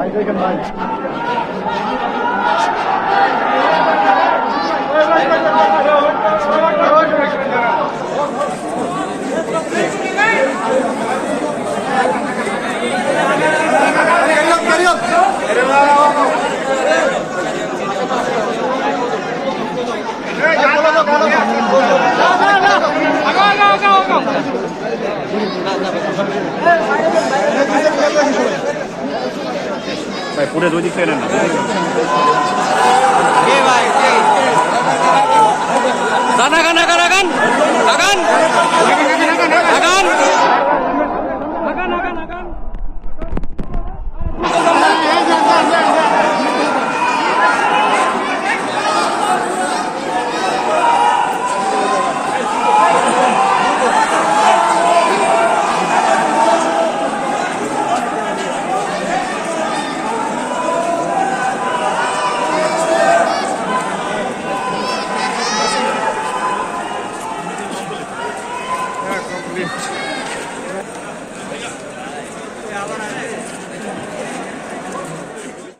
I take a lunch. ভাই পুরো দুই দিক থেকে না। 우리.